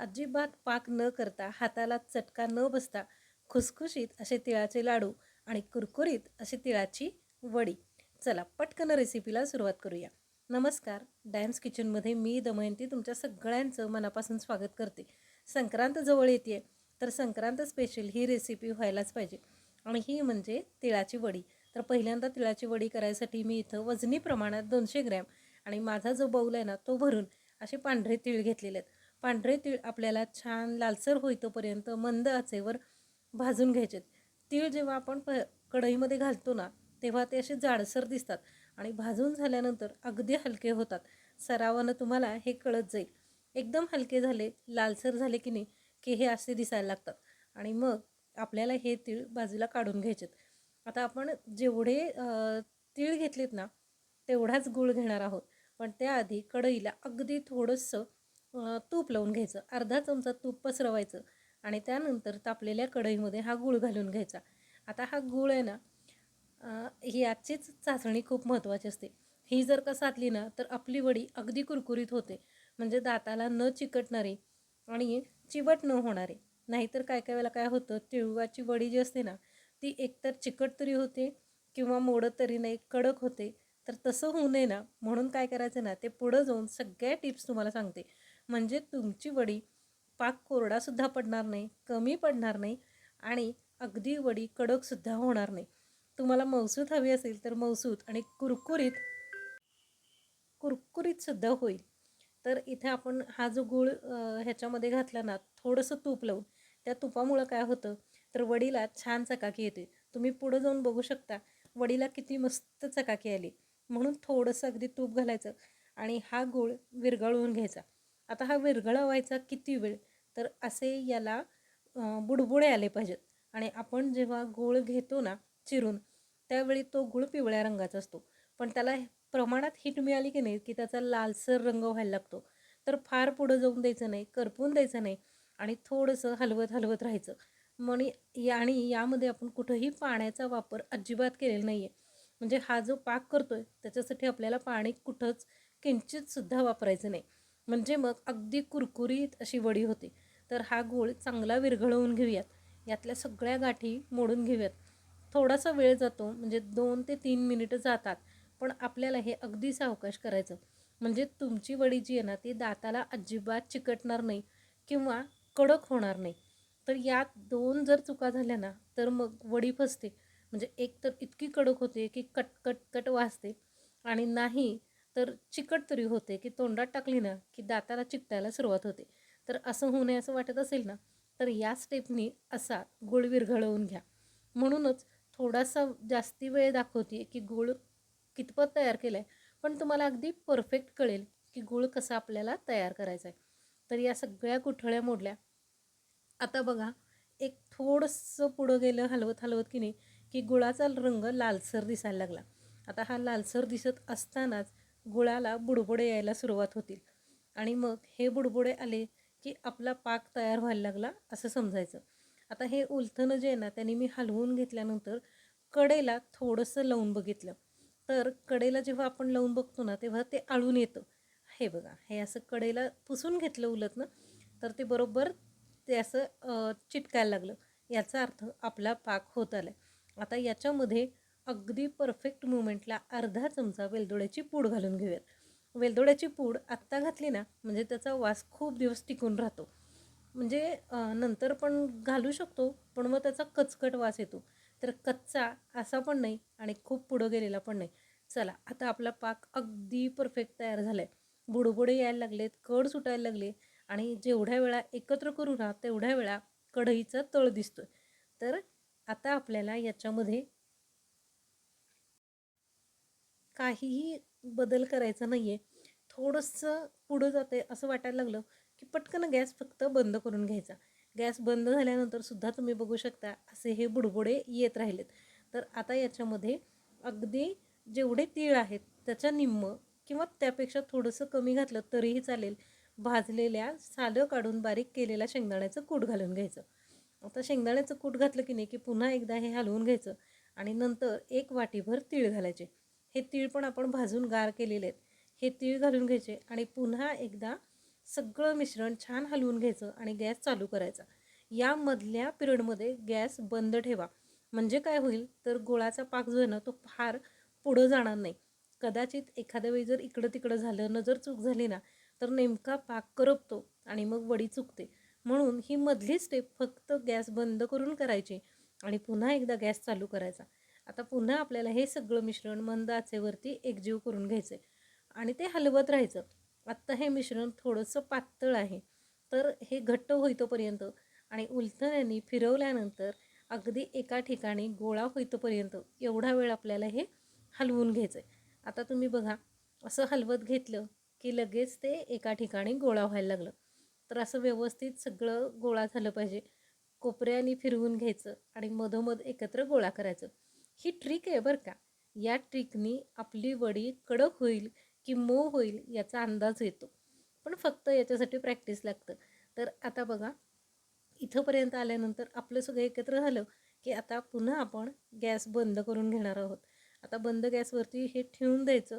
अजिबात पाक न करता हाताला चटका न बसता खुसखुशीत असे तिळाचे लाडू आणि कुरकुरीत अशी तिळाची वडी. चला पटकन रेसिपीला सुरुवात करूया. नमस्कार. डॅम्स किचनमध्ये मी दमयंती तुमच्या सगळ्यांचं मनापासून स्वागत करते. संक्रांत जवळ येते तर संक्रांत स्पेशल ही रेसिपी व्हायलाच पाहिजे. आणि ही म्हणजे तिळाची वडी. तर पहिल्यांदा तिळाची वडी करायसाठी मी इथं वजनी प्रमाणात दोनशे ग्रॅम आणि माझा जो बाऊल आहे ना तो भरून असे पांढरे तीळ घेतलेले आहेत. पांढरे तीळ आपल्याला छान लालसर होईतोपर्यंत मंद आचेवर भाजून घ्यायचे तीळ जेव्हा आपण प कढईमध्ये घालतो ना तेव्हा ते असे जाडसर दिसतात आणि भाजून झाल्यानंतर अगदी हलके होतात. सरावानं तुम्हाला हे कळत जाईल. एकदम हलके झाले लालसर झाले की नाही की हे असे दिसायला लागतात. आणि मग आपल्याला हे तीळ बाजूला काढून घ्यायचेत. आता आपण जेवढे तीळ घेतलेत ना तेवढाच गूळ घेणार आहोत. पण त्याआधी कढईला अगदी थोडंसं तूप लावून घ्यायचं. अर्धा चमचा तूप पसरवायचं आणि त्यानंतर तापलेल्या कढईमध्ये हा गूळ घालून घ्यायचा. आता हा गूळ आहे ना ही आजचीच चाचणी खूप महत्त्वाची असते. ही जर का साधली ना तर आपली वडी अगदी कुरकुरीत होते. म्हणजे दाताला न चिकटणारी आणि चिवट न होणारे. नाहीतर काय काय वेळेला काय होतं तिळवाची वडी जी असते ना ती एकतर चिकट तरी होते किंवा मोडत तरी नाही कडक होते. तर तसं होऊ नये ना. म्हणून काय करायचं ना ते पुढं जाऊन सगळ्या टिप्स तुम्हाला सांगते. म्हणजे तुमची वडी पाक कोरडासुद्धा पडणार नाही कमी पडणार नाही आणि अगदी वडी कडकसुद्धा होणार नाही. तुम्हाला मौसूत हवी असेल तर मौसूत आणि कुरकुरीत कुरकुरीतसुद्धा होईल. तर इथे आपण हा जो गूळ ह्याच्यामध्ये घातला ना थोडंसं तूप लावून त्या तुपामुळं काय होतं? तर वडीला छान चकाकी येते. तुम्ही पुढं जाऊन बघू शकता वडीला किती मस्त चकाकी आली. म्हणून थोडंसं अगदी तूप घालायचं आणि हा गूळ विरघळवून घ्यायचा. आता हा विरघळवायचा किती वेळ? तर असे याला बुडबुडे आले पाहिजेत. आणि आपण जेव्हा गूळ घेतो ना चिरून त्यावेळी तो गूळ पिवळ्या रंगाचा असतो. पण त्याला प्रमाणात हिट मिळाली की नाही की त्याचा लालसर रंग व्हायला लागतो. तर फार पुढं जाऊन द्यायचं नाही करपून द्यायचं नाही आणि थोडंसं हलवत हलवत राहायचं. म्हणे आणि यामध्ये आपण कुठंही पाण्याचा वापर अजिबात केलेला नाही आहे म्हणजे हा जो पाक करतो आहे त्याच्यासाठी आपल्याला पाणी कुठंच किंचितसुद्धा वापरायचं नाही. म्हणजे मग अगदी कुरकुरीत अशी वडी होते. तर हा गूळ चांगला विरघळवून घेऊयात. यातल्या सगळ्या गाठी मोडून घेऊयात. थोडासा वेळ जातो म्हणजे दोन ते तीन मिनिटं जातात पण आपल्याला हे अगदी सावकाश करायचं. म्हणजे तुमची वडी जी आहे ना ती दाताला अजिबात चिकटणार नाही किंवा कडक होणार नाही. तर यात दोन जर चुका झाल्या ना तर मग वडी फसते. म्हणजे एक तर इतकी कडक होते की कट कट कट वाजते आणि नाही तर चिकट तरी होते की तोंडात टाकली ना की दाताला चिकटायला सुरुवात होते. तर असं होऊ नये असं वाटत असेल ना तर या स्टेपनी असा गुळ विरघळवून घ्या. म्हणूनच थोडासा जास्ती वेळ दाखवते की गुळ कितपत तयार केला आहे पण तुम्हाला अगदी परफेक्ट कळेल की गुळ कसा आपल्याला तयार करायचा आहे तर या सगळ्या कुठळ्या मोडल्या. आता बघा एक थोडंसं पुढं गेलं हलवत हलवत की नाही की गुळाचा रंग लालसर दिसायला लागला. आता हा लालसर दिसत असतानाच गुळाला बुडबुडे यायला सुरुवात होतील. आणि मग हे बुडबुडे आले की आपला पाक तयार व्हायला लागला असं समजायचं. आता हे उलथनं जे आहे ना त्यांनी मी हलवून घेतल्यानंतर कडेला थोडंसं लावून बघितलं. तर कडेला जेव्हा आपण लावून बघतो ना तेव्हा ते आळून येतं. हे बघा हे असं कडेला पुसून घेतलं उलत ना तर ते बरोबर ते असं चिटकायला लागलं. याचा अर्थ आपला पाक होत आला आता याच्यामध्ये अगदी परफेक्ट मुवमेंटला अर्धा चमचा वेलदोड्याची पूड घालून घेऊयात. वेलदोड्याची पूड आत्ता घातली ना म्हणजे त्याचा वास खूप दिवस टिकून राहतो. म्हणजे नंतर पण घालू शकतो पण मग त्याचा कचकट वास येतो. तर कच्चा असा पण नाही आणि खूप पुढं गेलेला पण नाही. चला आता आपला पाक अगदी परफेक्ट तयार झाला आहे बुडबुडे यायला लागलेत कड सुटायला लागले आणि जेवढ्या वेळा एकत्र करू ना तेवढ्या वेळा कढईचा तळ दिसतोय. तर आता आपल्याला याच्यामध्ये काहीही बदल करायचा नाही आहे थोडंसं पुढं जाते असं वाटायला लागलं की पटकन गॅस फक्त बंद करून घ्यायचा. गॅस बंद झाल्यानंतर सुद्धा तुम्ही बघू शकता असे हे बुडबुडे येत राहिलेत. तर आता याच्यामध्ये अगदी जेवढे तीळ आहेत त्याच्या निम्म किंवा त्यापेक्षा थोडंसं कमी घातलं तरीही चालेल. भाजलेल्या सालं काढून बारीक केलेल्या शेंगदाण्याचं कूट घालून घ्यायचं. आता शेंगदाण्याचं कूट घातलं की नाही की पुन्हा एकदा हे हलवून घ्यायचं आणि नंतर एक वाटीभर तीळ घालायचे. हे तीळ पण आपण भाजून गार केलेले आहेत. हे तीळ घालून घ्यायचे आणि पुन्हा एकदा सगळं मिश्रण छान हलवून घ्यायचं आणि गॅस चालू करायचा. यामधल्या पिरियडमध्ये गॅस बंद ठेवा. म्हणजे काय होईल? तर गोळाचा पाक जो आहे ना तो फार पुढं जाणार नाही. कदाचित एखाद्या वेळी जर इकडं तिकडं झालं न जर चूक झाली ना तर नेमका पाक करपतो आणि मग वडी चुकते. म्हणून ही मधली स्टेप फक्त गॅस बंद करून करायची आणि पुन्हा एकदा गॅस चालू करायचा. आता पुन्हा आपल्याला हे सगळं मिश्रण मंद आचेवरती एकजीव करून घ्यायचं आहे आणि ते हलवत राहायचं. आत्ता हे मिश्रण थोडंसं पातळ आहे. तर हे घट्ट होईतोपर्यंत आणि उलथण्याने फिरवल्यानंतर अगदी एका ठिकाणी गोळा होईतोपर्यंत एवढा वेळ आपल्याला हे हलवून घ्यायचं आहे आता तुम्ही बघा असं हलवत घेतलं की लगेच ते एका ठिकाणी गोळा व्हायला लागलं. तर असं व्यवस्थित सगळं गोळा झालं पाहिजे. कोपऱ्याने फिरवून घ्यायचं आणि मधोमध एकत्र गोळा करायचं. ही ट्रिक आहे बरं का. या ट्रिकनी आपली वडी कडक होईल की मऊ होईल याचा अंदाज येतो. पण फक्त याच्यासाठी प्रॅक्टिस लागतं. तर आता बघा इथंपर्यंत आल्यानंतर आपलं सगळं एकत्र झालं की आता पुन्हा आपण गॅस बंद करून घेणार आहोत. आता बंद गॅसवरती हे ठेवून द्यायचं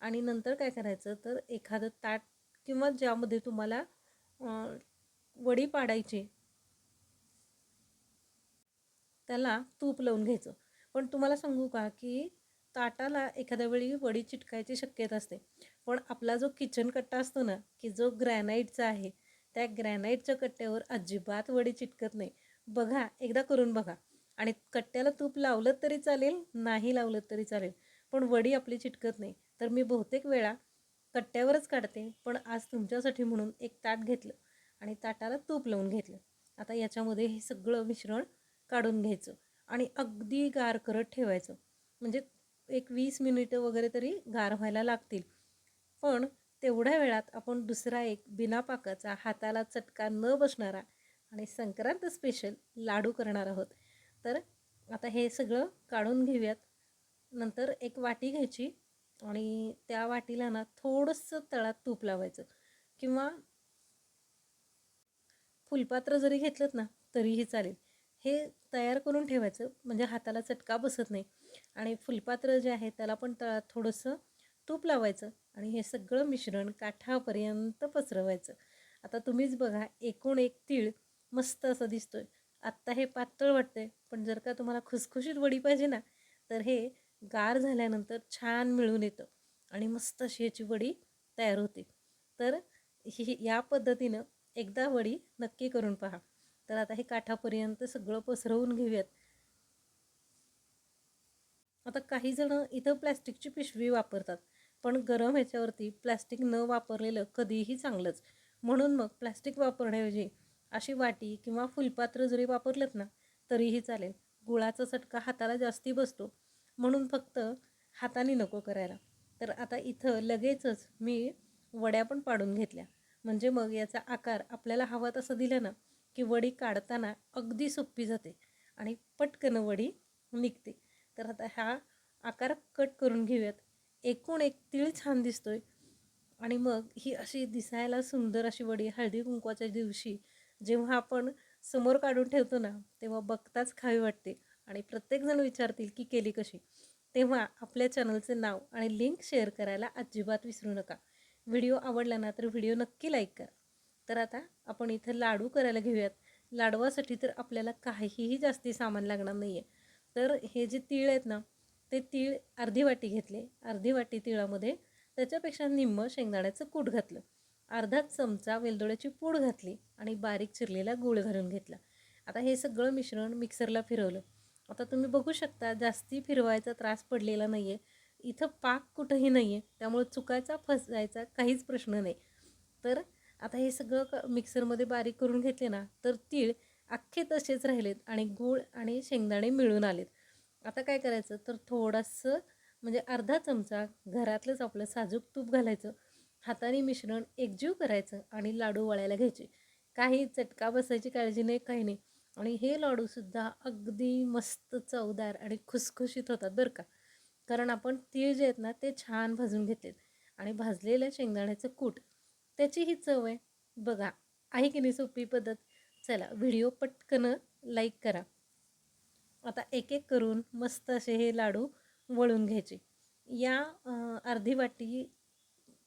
आणि नंतर काय करायचं? तर एखादं ताट किंवा ज्यामध्ये तुम्हाला वडी पाडायची त्याला तूप लावून घ्यायचं. पण तुम्हाला सांगू का की ताटाला एखाद्या वेळी वडी चिटकायची शक्यता असते. पण आपला जो किचन कट्टा असतो ना की जो ग्रॅनाईटचा आहे त्या ग्रॅनाईटच्या कट्ट्यावर अजिबात वडी चिटकत नाही. बघा एकदा करून बघा. आणि कट्ट्याला तूप लावलं तरी चालेल नाही लावलं तरी चालेल पण वडी आपली चिटकत नाही. तर मी बहुतेक वेळा कट्ट्यावरच काढते पण आज तुमच्यासाठी म्हणून एक ताट घेतलं आणि ताटाला तूप लावून घेतलं. आता याच्यामध्ये हे सगळं मिश्रण काढून घ्यायचं. आणि अगदी गार करत ठेवायचं. म्हणजे एक वीस मिनिटं वगैरे तरी गार व्हायला लागतील. पण तेवढ्या वेळात आपण दुसरा एक बिना पाकाचा हाताला चटका न बसणारा आणि संक्रांत स्पेशल लाडू करणार आहोत. तर आता हे सगळं काढून घेऊयात. नंतर एक वाटी घ्यायची आणि त्या वाटीला ना थोडंसं तळात तूप लावायचं. किंवा फुलपात्र जरी घेतलं ना तरीही चालेल. हे तयार करून ठेवायचं. म्हणजे हाताला चटका बसत नाही. आणि फुलपात्र जे आहे त्याला पण तळात थोडंसं तूप लावायचं. आणि हे सगळं मिश्रण काठापर्यंत पसरवायचं. आता तुम्हीच बघा एकूण एक तीळ मस्त असं दिसतोय. आत्ता हे पातळ वाटतंय. पण जर का तुम्हाला खुसखुशीत वडी पाहिजे ना तर हे गार झाल्यानंतर छान मिळून येतं. आणि मस्त अशी याची वडी तयार होते. तर ही या पद्धतीनं एकदा वडी नक्की करून पहा. तर आता हे काठापर्यंत सगळं पसरवून घेऊयात. आता काही जण इथं प्लॅस्टिकची पिशवी वापरतात पण गरम ह्याच्यावरती प्लॅस्टिक न वापरलेलं कधीही चांगलंच. म्हणून मग प्लॅस्टिक वापरण्याऐवजी अशी वाटी किंवा फुलपात्र जरी वापरलं ना तरीही चालेल. गुळाचा चटका हाताला जास्ती बसतो म्हणून फक्त हाताने नको करायला. तर आता इथं लगेचच मी वड्या पण पाडून घेतल्या. म्हणजे मग याचा आकार आपल्याला हवा तसं दिलं ना की वडी काढताना अगदी सोपी जाते आणि पटकन वडी निघते. तर आता हा आकार कट करून घेऊयात. एकूण एक तीळ छान दिसतोय. आणि मग ही अशी दिसायला सुंदर अशी वडी हळदी कुंकवाच्या दिवशी जेव्हा आपण समोर काढून ठेवतो ना तेव्हा बघताच खावी वाटते. आणि प्रत्येकजण विचारतील की केली कशी? तेव्हा आपल्या चॅनलचे नाव आणि लिंक शेअर करायला अजिबात विसरू नका. व्हिडिओ आवडला ना तर व्हिडिओ नक्की लाईक करा. तर आता आपण इथं लाडू करायला घेऊयात. लाडवासाठी तर आपल्याला काहीही जास्ती सामान लागणार नाही आहे तर हे जे तीळ आहेत ना ते तीळ अर्धी वाटी घेतले. अर्धी वाटी तिळामध्ये त्याच्यापेक्षा निम्म शेंगदाण्याचं कूट घातलं. अर्धा चमचा वेलदोड्याची पूड घातली आणि बारीक चिरलेला गूळ घालून घेतला. आता हे सगळं मिश्रण मिक्सरला फिरवलं. आता तुम्ही बघू शकता जास्ती फिरवायचा त्रास पडलेला नाही आहे इथं पाक कुठंही नाही आहे त्यामुळे चुकायचा फसायचा काहीच प्रश्न नाही. तर आता हे सगळं क मिक्सरमध्ये बारीक करून घेतले ना तर तीळ अख्खे तसेच राहिलेत आणि गूळ आणि शेंगदाणे मिळून आलेत. आता काय करायचं? तर थोडंसं म्हणजे अर्धा चमचा घरातलंच आपलं साजूक तूप घालायचं. हाताने मिश्रण एकजीव करायचं आणि लाडू वळायला घ्यायचे. काही चटका बसायची काळजी नाही काही नाही. आणि हे लाडूसुद्धा अगदी मस्त चवदार आणि खुसखुशीत होतात बरं का. कारण आपण तीळ जे आहेत ना ते छान भाजून घेतलेत. आणि भाजलेल्या शेंगदाण्याचं कूट त्याची ही चव आहे. बघा आहे की नाही सोपी पद्धत? चला व्हिडिओ पटकन लाईक करा. आता एक एक करून मस्त असे हे लाडू वळून घ्यायचे. या अर्धी वाटी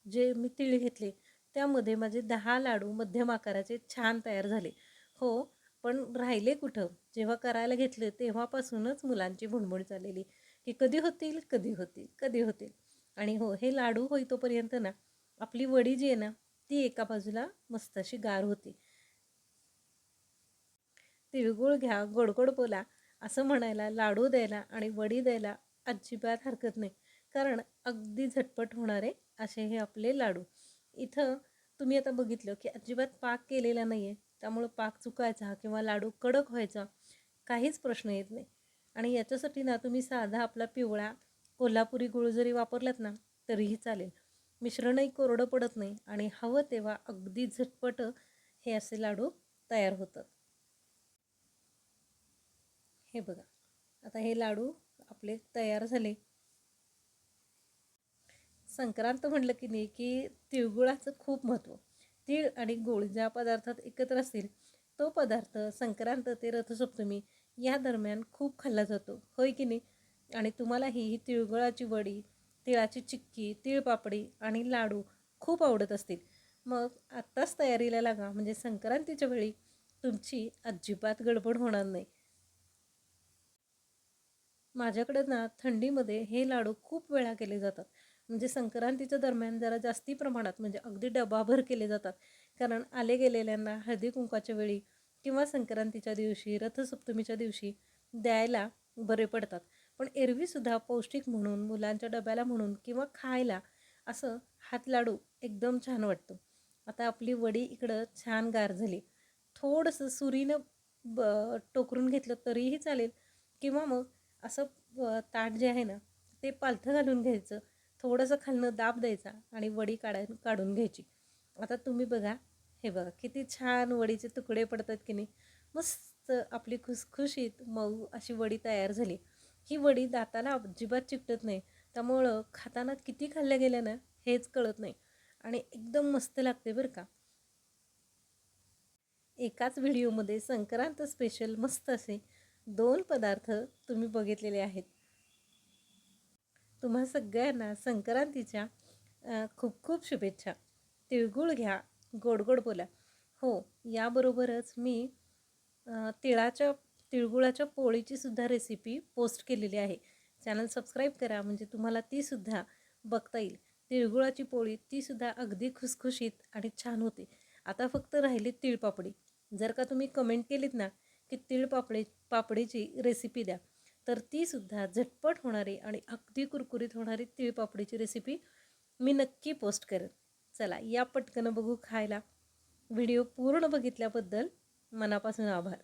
जे मी तीळ घेतले त्यामध्ये माझे दहा लाडू मध्यम आकाराचे छान तयार झाले. हो पण राहिले कुठं? जेव्हा करायला घेतले तेव्हापासूनच मुलांची भुणभुण चाललेली. की कधी होतील कधी होतील कधी होतील. आणि हो हे लाडू होईतोपर्यंत ना आपली वडी जी आहे ना ती एका बाजूला मस्त अशी गार होती. तिळगुळ घ्या गोडगोड बोला असं म्हणायला लाडू द्यायला आणि वडी द्यायला अजिबात हरकत नाही. कारण अगदी झटपट होणारे असे हे आपले लाडू. इथं तुम्ही आता बघितलं की अजिबात पाक केलेला नाही आहे त्यामुळं पाक चुकायचा किंवा लाडू कडक व्हायचा काहीच प्रश्न येत नाही. आणि याच्यासाठी ना तुम्ही साधा आपला पिवळा कोल्हापुरी गुळ जरी वापरलात ना तरीही चालेल. मिश्रणही कोरडं पडत नाही आणि हवं तेव्हा अगदी झटपट हे असे लाडू तयार होतात. हे बघा आता हे लाडू आपले तयार झाले. संक्रांत म्हटलं की नाही की तिळगुळाचं खूप महत्त्व तीळ आणि गुळ ज्या पदार्थात एकत्र असतील तो पदार्थ संक्रांत ते रथसप्तमी या दरम्यान खूप खाल्ला जातो. होय की नाही? आणि तुम्हालाही ही तिळगुळाची वडी तिळाची चिक्की तिळपापडी आणि लाडू खूप आवडत असतील. मग आत्ताच तयारीला लागा म्हणजे संक्रांतीच्या वेळी तुमची अजिबात गडबड होणार नाही. माझ्याकडे ना थंडीमध्ये हे लाडू खूप वेळा केले जातात. म्हणजे संक्रांतीच्या दरम्यान जरा जास्ती प्रमाणात म्हणजे अगदी डबाभर केले जातात. कारण आले गेलेल्यांना हळदी कुंकाच्या वेळी किंवा संक्रांतीच्या दिवशी रथसप्तमीच्या दिवशी द्यायला बरे पडतात. पण एरवीसुद्धा पौष्टिक म्हणून मुलांच्या डब्याला म्हणून किंवा खायला असं हात लाडू एकदम छान वाटतो. आता आपली वडी इकडं छान गार झाली. थोडंसं सुरीनं ब टोकरून घेतलं तरीही चालेल. किंवा मग असं ताट जे आहे ना ते पालथं घालून घ्यायचं. थोडंसं खालनं दाब द्यायचा आणि वडी काढाय काढून घ्यायची. आता तुम्ही बघा हे बघा किती छान वडीचे तुकडे पडतात की नाही. मस्त आपली खुसखुशीत मऊ अशी वडी तयार झाली. ही वडी दाताला अजिबात चिकटत नाही. त्यामुळं खाताना किती खाल्ल्या गेल्या ना हेच कळत नाही. आणि एकदम मस्त लागते बरं का. एकाच व्हिडिओमध्ये संक्रांत स्पेशल मस्त असे दोन पदार्थ तुम्ही बघितलेले आहेत. तुम्हा सगळ्यांना संक्रांतीच्या खूप खूप शुभेच्छा. तिळगुळ घ्या गोड गोड बोला. हो याबरोबरच मी तिळाच्या तिळगुळाच्या पोळीची सुद्धा रेसिपी पोस्ट केलेली आहे. चॅनल सबस्क्राईब करा म्हणजे तुम्हाला तीसुद्धा बघता येईल. तिळगुळाची पोळी तीसुद्धा अगदी खुसखुशीत आणि छान होते. आता फक्त राहिली तिळपापडी जर का तुम्ही कमेंट केलीत ना की तिळपापडी पापडीची रेसिपी द्या तर तीसुद्धा झटपट होणारी आणि अगदी कुरकुरीत होणारी तिळपापडीची रेसिपी मी नक्की पोस्ट करेन. चला या पटकन बघू खायला. व्हिडिओ पूर्ण बघितल्याबद्दल मनापासून आभार.